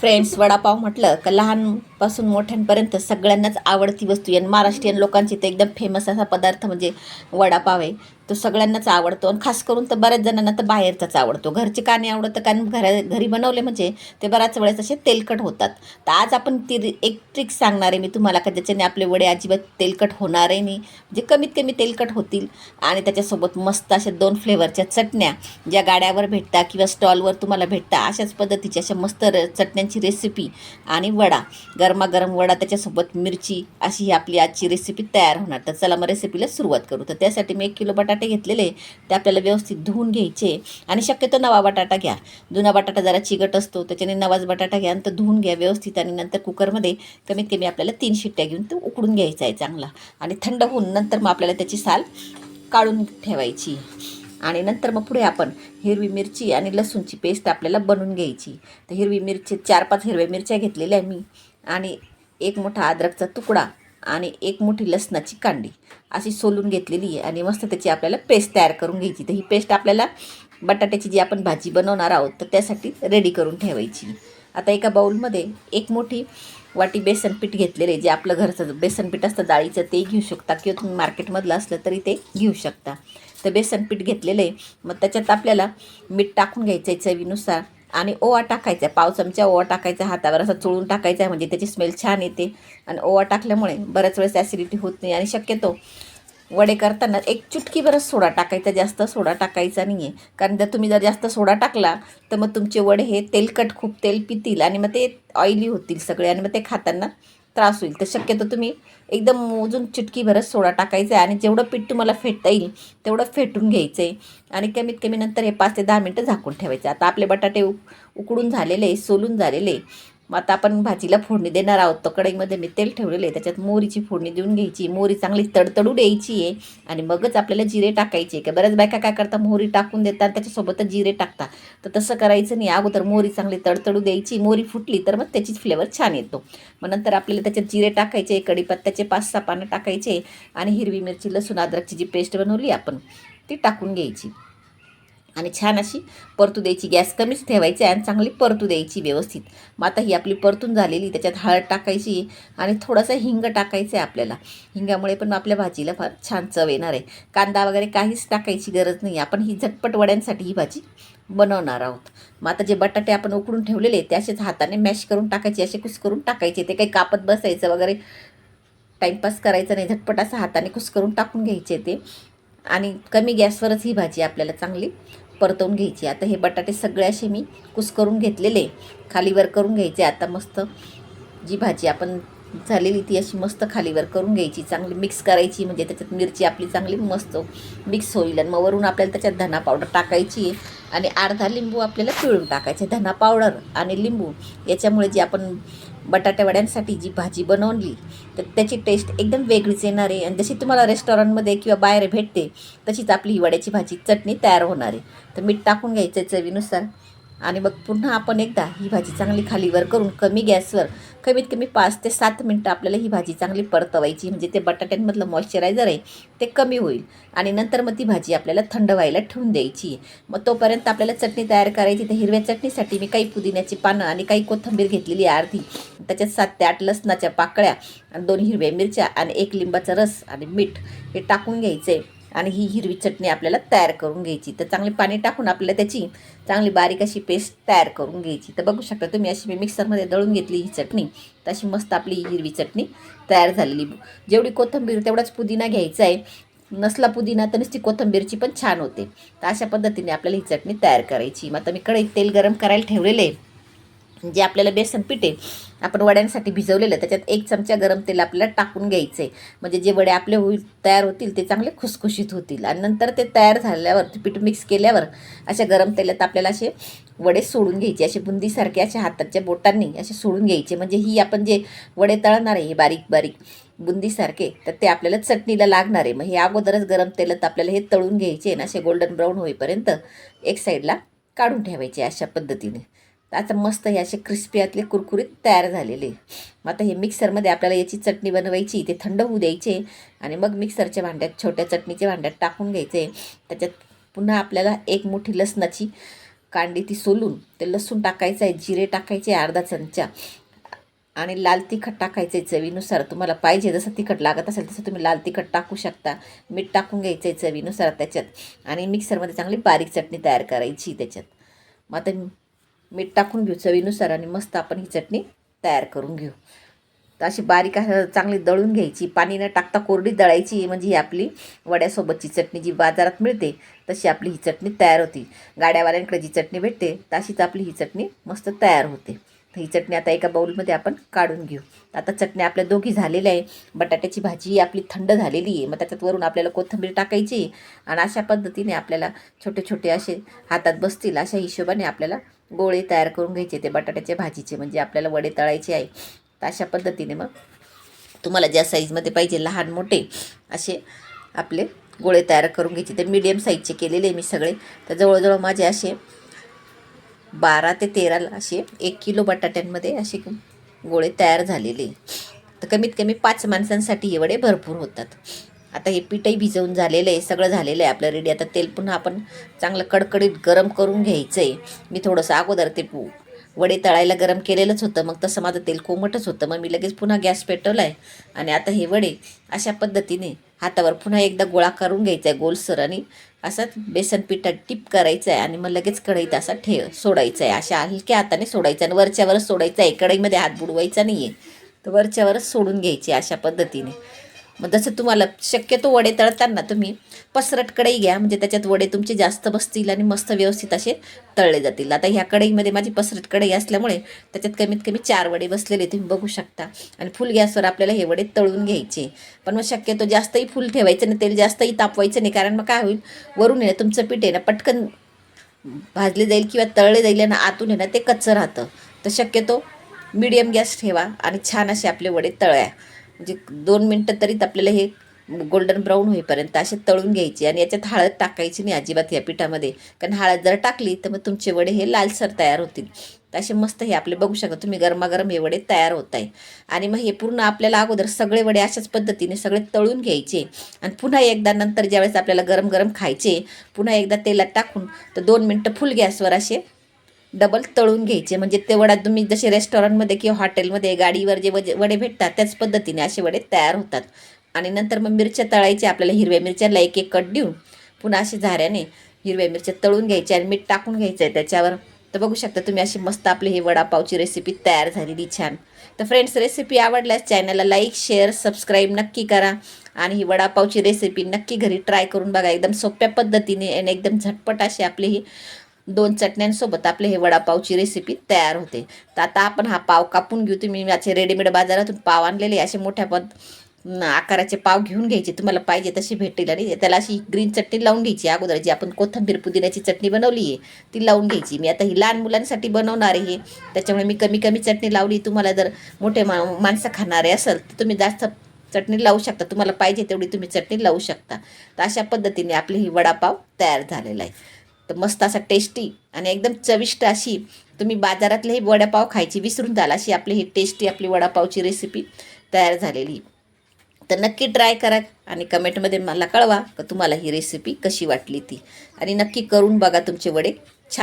Friends vada pav म्हटलं का लहान लहानपासून मोठ्यांपर्यंत सगळ्यांनाच आवडती वस्तू आहे. आणि महाराष्ट्रीयन लोकांची तर एकदम फेमस असा पदार्थ म्हणजे वडापाव आहे. तो सगळ्यांनाच आवडतो. आणि खास करून तर बऱ्याच जणांना तर बाहेरचाच आवडतो. घरचे का नाही आवडतं? कारण घरा घरी बनवले म्हणजे ते बऱ्याच वेळेस असे तेलकट होतात. तर आज आपण ती रि- एक ट्रिक सांगणार आहे मी तुम्हाला का ज्याच्याने आपले वडे अजिबात तेलकट होणार आहे नाही. म्हणजे कमीत कमी तेलकट होतील. आणि त्याच्यासोबत मस्त अशा दोन फ्लेवरच्या चटण्या ज्या गाड्यावर भेटता किंवा स्टॉलवर तुम्हाला भेटता अशाच पद्धतीच्या अशा मस्त र चटण्यांची रेसिपी आणि वडा. गरमागरम वडा त्याच्यासोबत मिरची अशी ही आपली आजची रेसिपी तयार होणार. तर चला मग रेसिपीला सुरुवात करू. तर त्यासाठी मी एक किलो बटाटे घेतलेले ते आपल्याला व्यवस्थित धुवून घ्यायचे आणि शक्यतो नवा बटाटा घ्या. जुना बटाटा जरा चिकट असतो त्याच्याने नवाच बटाटा घ्या आणि धुवून घ्या व्यवस्थित आणि नंतर कुकरमध्ये कमीत कमी आपल्याला तीन शिट्ट्या घेऊन तो उकडून घ्यायचा आहे चांगला. आणि थंड होऊन नंतर मग आपल्याला त्याची साल काढून ठेवायची. आणि नंतर मग पुढे आपण हिरवी मिरची आणि लसूणची पेस्ट आपल्याला बनवून घ्यायची. तर हिरवी मिरची चार पाच हिरव्या मिरच्या घेतलेल्या मी. आणि एक मोठा अद्रकचा तुकडा आणि एक मोठी लसणाची कांडी अशी सोलून घेतलेली आहे. आणि मस्त त्याची आपल्याला पेस्ट तयार करून घ्यायची. तर ही पेस्ट आपल्याला बटाट्याची जी आपण भाजी बनवणार आहोत तर त्यासाठी रेडी करून ठेवायची. आता एका बाऊलमध्ये एक मोठी वाटी बेसन पीठ घेतलेले जे आपलं घरचं बेसन पीठ असतं डाळीचं ते घेऊ शकता. किंवा तुम्ही मार्केटमधलं असलं तरी ते घेऊ शकता. तर बेसन पीठ घेतलेलं आहे. मग त्याच्यात आपल्याला मीठ टाकून घ्यायचं आहे चवीनुसार. आणि ओवा टाकायचा आहे. पाव चमचा ओवा टाकायचा हातावर असा चोळून टाकायचा आहे. म्हणजे त्याची स्मेल छान येते. आणि ओवा टाकल्यामुळे बऱ्याच वेळेस ॲसिडिटी होत नाही. आणि शक्यतो वडे करताना एक चुटकीभरच सोडा टाकायचा. जास्त सोडा टाकायचा नाही आहे कारण जर तुम्ही जर जास्त सोडा टाकला तर मग तुमचे वडे हे तेलकट खूप तेल पितील आणि मग ते ऑइली होतील सगळे आणि मग ते खाताना त्रास होईल. तर शक्यतो तुम्ही एकदम मोजून चिटकी भरत सोडा टाकायचा आहे आणि जेवढं पीठ तुम्हाला फेटता येईल तेवढं फेटून घ्यायचं. आहे आणि कमीत कमी नंतर हे पाच ते दहा मिनटं झाकून ठेवायचे. आता आपले बटाटे उक उकडून झालेले सोलून झालेले. मग आता आपण भाजीला फोडणी देणार आहोत. तर कढईमध्ये मी तेल ठेवलेलं आहे. त्याच्यात मोरीची फोडणी देऊन घ्यायची. मोरी चांगली तडतडू द्यायची आहे. आणि मगच आपल्याला जिरे टाकायचे का बऱ्याच बायका काय करतात? मोहरी टाकून देतात. त्याच्यासोबतच जिरे टाकतात. तर तसं करायचं नाही. अगोदर मोरी चांगली तडतडू द्यायची. मोरी फुटली तर मग त्याचीच फ्लेवर छान येतो. मग नंतर आपल्याला त्याच्यात जिरे टाकायचे कढीपत्त्याचे पाच सहा पानं टाकायचे आणि हिरवी मिरची लसूण अद्रकची जी पेस्ट बनवली आपण ती टाकून घ्यायची. आणि छान अशी परतू द्यायची गॅस कमीच ठेवायची आणि चांगली परतू द्यायची व्यवस्थित. मग आता ही आपली परतून झालेली त्याच्यात हळद टाकायची आणि थोडासा हिंग टाकायचं आहे आपल्याला. हिंगामुळे पण आपल्या भाजीला फार छान चव येणार आहे. कांदा वगैरे काहीच टाकायची गरज नाही. आपण ही झटपट वड्यांसाठी ही भाजी बनवणार आहोत. मग आता जे बटाटे आपण उकडून ठेवलेले ते असेच हाताने मॅश करून टाकायचे असे कुस्करून टाकायचे. ते काही कापत बसायचं वगैरे टाईमपास करायचं नाही. झटपट असं हाताने कुस्करून टाकून घ्यायचे ते. आणि कमी गॅसवरच ही भाजी आपल्याला चांगली परतवून घ्यायची. आता हे बटाटे सगळे असे मी कुस करून घेतलेले. खालीवर करून घ्यायचे. आता मस्त जी भाजी आपण झालेली ती अशी मस्त खालीवर करून घ्यायची चांगली मिक्स करायची म्हणजे त्याच्यात मिरची आपली चांगली मस्त मिक्स होईल. आणि मग वरून आपल्याला त्याच्यात धना पावडर टाकायची आणि अर्धा लिंबू आपल्याला पिळून टाकायचे धना पावडर आणि लिंबू. याच्यामुळे जी आपण बटाट्यावड्यांसाठी जी भाजी बनवली तर त्याची टेस्ट एकदम वेगळीच येणार आहे. आणि जशी तुम्हाला रेस्टॉरंटमध्ये किंवा बाहेर भेटते तशीच आपली ही वड्याची भाजी चटणी तयार होणार आहे. तर मीठ टाकून घ्यायचं आहे चवीनुसार. आणि मग पुन्हा आपण एकदा ही भाजी चांगली खालीवर करून कमी गॅसवर कमीत कमी पाच ते सात मिनटं आपल्याला ही भाजी चांगली परतवायची. म्हणजे ते बटाट्यांमधलं मॉइश्चरायझर आहे ते कमी होईल. आणि नंतर मग ती भाजी आपल्याला थंड व्हायला ठेवून द्यायची. मग तोपर्यंत आपल्याला चटणी तयार करायची. तर हिरव्या चटणीसाठी मी काही पुदिन्याची पानं आणि काही कोथिंबीर घेतलेली आहे अर्धी. त्याच्यात सात ते आठ लसणाच्या पाकळ्या आणि दोन हिरव्या मिरच्या आणि एक लिंबाचा रस आणि मीठ हे टाकून घ्यायचं. आहे आणि ही हिरवी चटणी आपल्याला तयार करून घ्यायची. तर चांगली पाणी टाकून आपल्याला त्याची चांगली बारीक अशी पेस्ट तयार करून घ्यायची. तर बघू शकता तुम्ही अशी मी मिक्सरमध्ये दळून घेतली ही चटणी. तशी मस्त आपली ही हिरवी चटणी तयार झालेली. जेवढी कोथिंबीर तेवढाच पुदिना घ्यायचा आहे. नसला पुदिना तर नुसती कोथिंबीरची पण छान होते. तर अशा पद्धतीने आपल्याला ही चटणी तयार करायची. मग आता मी कढईत तेल गरम करायला ठेवलेलं आहे. जे आपल्याला बेसन पीठ आहे आपण वड्यांसाठी भिजवलेलं त्याच्यात एक चमचा गरम तेल आपल्याला टाकून घ्यायचं आहे म्हणजे जे वडे आपले होईल तयार होतील ते चांगले खुसखुशीत होतील. आणि नंतर ते तयार झाल्यावर ते पीठ मिक्स केल्यावर अशा गरम तेलात आपल्याला असे वडे सोडून घ्यायचे. असे बुंदीसारखे अशा हाताच्या बोटांनी असे सोडून घ्यायचे. म्हणजे ही आपण जे वडे तळणार आहे हे बारीक बारीक बुंदीसारखे तर ते आपल्याला चटणीला लागणार आहे. मग हे अगोदरच गरम तेलात आपल्याला हे तळून घ्यायचे ना असे गोल्डन ब्राऊन होईपर्यंत एक साईडला काढून ठेवायचे अशा पद्धतीने. आता मस्त हे असे क्रिस्पी आतले कुरकुरीत तयार झालेले. मग आता हे मिक्सरमध्ये आपल्याला याची चटणी बनवायची ते थंड होऊ द्यायचे आणि मग मिक्सरच्या भांड्यात छोट्या चटणीच्या भांड्यात टाकून घ्यायचे. त्याच्यात पुन्हा आपल्याला एक मोठी लसणाची कांडी ती सोलून ते लसूण टाकायचं आहे जिरे टाकायचे अर्धा चमचा आणि लाल तिखट टाकायचं आहे चवीनुसार. तुम्हाला पाहिजे जसं तिखट लागत असेल तसं तुम्ही लाल तिखट टाकू शकता. मीठ टाकून घ्यायचं आहे चवीनुसार त्याच्यात आणि मिक्सरमध्ये चांगली बारीक चटणी तयार करायची त्याच्यात. मग आता मीठ टाकून घेऊ चवीनुसार आणि मस्त आपण ही चटणी तयार करून घेऊ. तर अशी बारीक चांगली दळून घ्यायची. पाणी न टाकता कोरडी दळायची म्हणजे ही आपली वड्यासोबतची चटणी जी बाजारात मिळते तशी आपली ही चटणी तयार होती. गाड्यावाल्यांकडे जी चटणी भेटते तशीच आपली ही चटणी मस्त तयार होते. ही चटणी आता एका बाऊलमध्ये आपण काढून घेऊ. आता चटणी आपल्या दोघी झालेल्या आहे. बटाट्याची भाजी आपली थंड झालेली आहे. मग त्याच्यात वरून आपल्याला कोथिंबीर टाकायची आणि अशा पद्धतीने आपल्याला छोटे छोटे असे हातात बसतील अशा हिशोबाने आपल्याला गोळे तयार करून घ्यायचे ते बटाट्याच्या भाजीचे. म्हणजे आपल्याला वडे तळायचे आहे. तर अशा पद्धतीने मग तुम्हाला ज्या साईजमध्ये पाहिजे लहान मोठे असे आपले गोळे तयार करून घ्यायचे. ते मीडियम साईजचे केलेले आहे मी सगळे. तर जवळजवळ माझे असे बारा ते तेराला असे एक किलो बटाट्यांमध्ये असे गोळे तयार झालेले. तर कमीत कमी पाच माणसांसाठी एवढे भरपूर होतात. आता हे पीठही भिजवून झालेलं आहे सगळं झालेलं आहे आपलं रेडी आता तेल पुन्हा आपण चांगलं कडकडीत गरम करून घ्यायचं आहे मी थोडंसं अगोदर ते वडे तळायला गरम केलेलंच होतं. मग तसं माझं तेल कोमटच होतं. मग मी लगेच पुन्हा गॅस पेटवला आहे आणि आता हे वडे अशा पद्धतीने हातावर पुन्हा एकदा गोळा करून घ्यायचा आहे गोलसर आणि असाच बेसन पिठात टिप करायचं आहे आणि मग लगेच कढईत असा ठेव सोडायचा आहे अशा हलक्या हाताने सोडायचं आणि वरच्यावरच सोडायचं आहे कढईमध्ये हात बुडवायचा नाही आहे तर वरच्यावरच सोडून घ्यायची अशा पद्धतीने. मग जसं तुम्हाला शक्यतो वडे तळताना तुम्ही पसरट कढई घ्या म्हणजे त्याच्यात वडे तुमचे जास्त बसतील आणि मस्त व्यवस्थित असे तळले जातील. आता ह्या कढईमध्ये माझी पसरट कढई असल्यामुळे त्याच्यात कमीत कमी चार वडे बसलेले तुम्ही बघू शकता. आणि फुल गॅसवर आपल्याला हे वडे तळून घ्यायचे. पण मग शक्यतो जास्तही फुल ठेवायचं नाही तेल जास्तही तापवायचं नाही कारण मग काय होईल? वरून आहे ना तुमचं पीठ आहे ना पटकन भाजले जाईल किंवा तळले जाईल आणि आतून आहे ना ते कच्चं राहतं. तर शक्यतो मीडियम गॅस ठेवा आणि छान असे आपले वडे तळ्या. म्हणजे दोन मिनटं तरीत आपल्याला हे गोल्डन ब्राऊन होईपर्यंत असे तळून घ्यायचे आणि याच्यात हळद टाकायची नाही अजिबात या पिठामध्ये. कारण हळद जर टाकली तर मग तुमचे वडे हे लालसर तयार होतील. तर असे मस्त हे आपले बघू शकता तुम्ही गरमागरम हे वडे तयार होत आहे. आणि मग हे पूर्ण आपल्याला अगोदर सगळे वडे अशाच पद्धतीने सगळे तळून घ्यायचे. आणि पुन्हा एकदा नंतर ज्यावेळेस आपल्याला गरम गरम खायचे पुन्हा एकदा तेलात टाकून तर दोन मिनटं फुल गॅसवर असे डबल तळून घ्यायचे. म्हणजे ते वडा तुम्ही जसे रेस्टॉरंटमध्ये किंवा हॉटेलमध्ये गाडीवर जे वजे वडे भेटतात त्याच पद्धतीने असे वडे तयार होतात. आणि नंतर मग मिरच्या तळायच्या आपल्याला हिरव्या मिरच्याला एक एक कट देऊन पुन्हा अशी झाऱ्याने हिरव्या मिरच्या तळून घ्यायच्या आणि मीठ टाकून घ्यायचं आहे त्याच्यावर. तर बघू शकता तुम्ही अशी मस्त आपली ही वडापावची रेसिपी तयार झालेली छान. तर फ्रेंड्स रेसिपी आवडल्यास चॅनलला लाईक शेअर सबस्क्राईब नक्की करा. आणि ही वडापावची रेसिपी नक्की घरी ट्राय करून बघा. एकदम सोप्या पद्धतीने आणि एकदम झटपट अशी आपली ही दोन चटण्यांसोबत आपले हे वडापावची रेसिपी तयार होते. तर आता आपण हा पाव कापून घेऊ. तुम्ही याचे रेडीमेड बाजारातून पाव आणलेले असे मोठ्या पद आकाराचे पाव घेऊन घ्यायचे. तुम्हाला पाहिजे तशी भेटेल आणि त्याला अशी ग्रीन चटणी लावून घ्यायची. अगोदर जी आपण कोथंबीर पुदिन्याची चटणी बनवली आहे ती लावून घ्यायची. मी आता ही लहान मुलांसाठी बनवणार आहे त्याच्यामुळे मी कमी कमी चटणी लावली. तुम्हाला जर मोठे मा माणसं खाणारे असेल तर तुम्ही जास्त चटणी लावू शकता. तुम्हाला पाहिजे तेवढी तुम्ही चटणी लावू शकता. तर अशा पद्धतीने आपली ही वडापाव तयार झालेला आहे. तर मस्त असा टेस्टी आणि एकदम चविष्ट अशी तुम्ही बाजारातले हे वडापाव खायची विसरून जाल अशी आपली ही टेस्टी आपली वडापावची रेसिपी तयार झालेली. तर नक्की ट्राय करा आणि कमेंटमध्ये मला कळवा का तुम्हाला ही रेसिपी कशी वाटली ती. आणि नक्की करून बघा तुमचे वडे. छान